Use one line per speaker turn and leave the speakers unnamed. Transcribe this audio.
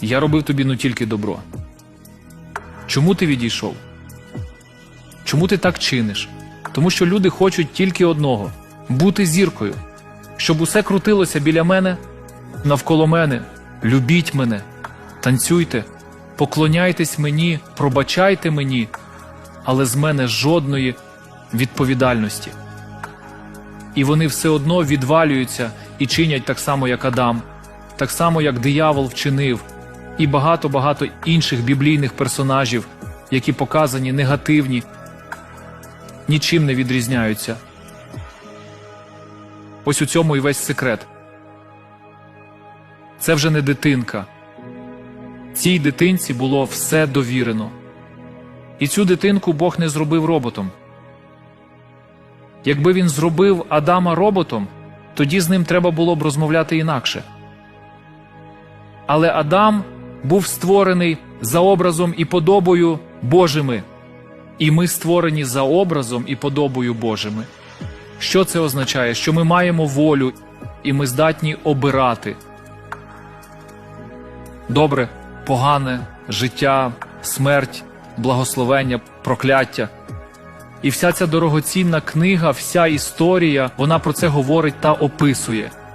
Я робив тобі ну тільки добро. Чому ти відійшов? Чому ти так чиниш? Тому що люди хочуть тільки одного бути зіркою, щоб усе крутилося біля мене, навколо мене. Любіть мене, танцюйте, поклоняйтесь мені, пробачайте мені, але з мене жодної відповідальності. І вони все одно відвалюються і чинять так само, як Адам, так само, як диявол вчинив, і багато-багато інших біблійних персонажів, які показані негативні, нічим не відрізняються. Ось у цьому і весь секрет. Це вже не дитинка. Цій дитинці було все довірено. І цю дитинку Бог не зробив роботом. Якби він зробив Адама роботом, тоді з ним треба було б розмовляти інакше. Але Адам був створений за образом і подобою Божими, і ми створені за образом і подобою Божими. Що це означає? Що ми маємо волю і ми здатні обирати добре, погане, життя, смерть, благословення, прокляття. І вся ця дорогоцінна книга, вся історія, вона про це говорить та описує.